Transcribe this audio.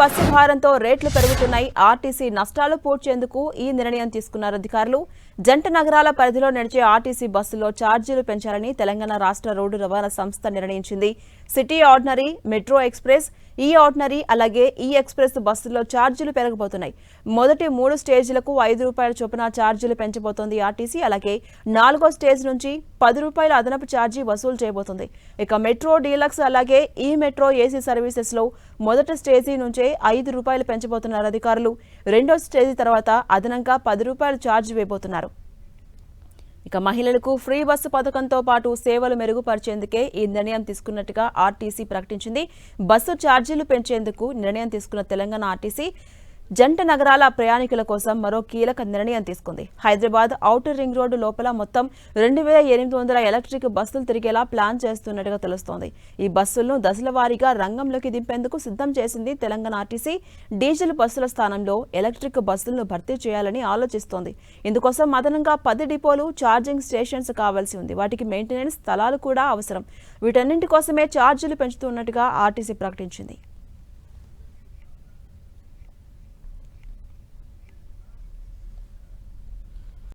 Bus భారంతో రేట్లు పెరుగుతున్నాయి. ఆర్టీసీ నష్టాలు పూడ్చేందుకు ఈ నిర్ణయం తీసుకున్నారు అధికారులు. జంట నగరాల పరిధిలో నడిచే ఆర్టీసీ బస్సుల్లో ఛార్జీలు పెంచాలని తెలంగాణ రాష్ట్ర రోడ్డు రవాణా సంస్థ నిర్ణయించింది. సిటీ ఆర్డినరీ మెట్రో ఎక్స్ప్రెస్ ఈ ఆర్డినరీ అలాగే ఈ ఎక్స్ప్రెస్ బస్సుల్లో ఛార్జీలు పెరగబోతున్నాయి. మొదటి మూడు స్టేజీలకు ఐదు రూపాయల చొప్పున ఛార్జీలు పెంచబోతోంది ఆర్టీసీ. అలాగే నాలుగో స్టేజ్ నుంచి పది రూపాయల అదనపు ఛార్జీ వసూలు చేయబోతుంది. ఇక మెట్రో డీలక్స్ అలాగే ఈ మెట్రో ఏసీ సర్వీసెస్లో మొదటి స్టేజీ నుంచే ఐదు రూపాయలు పెంచబోతున్నారు అధికారులు. రెండో స్టేజీ తర్వాత అదనంగా పది రూపాయలు ఛార్జ్ వేయబోతున్నారు. ఇక మహిళలకు ఫ్రీ బస్సు పథకంతో పాటు సేవలు మెరుగుపరిచేందుకే ఈ నిర్ణయం తీసుకున్నట్టుగా ఆర్టీసీ ప్రకటించింది. బస్సు ఛార్జీలు పెంచేందుకు నిర్ణయం తీసుకున్న తెలంగాణ ఆర్టీసీ జంట నగరాల ప్రయాణికుల కోసం మరో కీలక నిర్ణయం తీసుకుంది. హైదరాబాద్ ఔటర్ రింగ్ రోడ్డు లోపల మొత్తం రెండు వేల ఎనిమిది వందల ఎలక్ట్రిక్ బస్సులు తిరిగేలా ప్లాన్ చేస్తున్నట్టుగా తెలుస్తోంది. ఈ బస్సులను దశల వారీగా రంగంలోకి దింపేందుకు సిద్ధం చేసింది తెలంగాణ ఆర్టీసీ. డీజిల్ బస్సుల స్థానంలో ఎలక్ట్రిక్ బస్సులను భర్తీ చేయాలని ఆలోచిస్తోంది. ఇందుకోసం అదనంగా పది డిపోలు ఛార్జింగ్ స్టేషన్స్ కావాల్సి ఉంది. వాటికి మెయింటెనెన్స్ స్థలాలు కూడా అవసరం. వీటన్నింటి కోసమే ఛార్జీలు పెంచుతున్నట్టుగా ఆర్టీసీ ప్రకటించింది.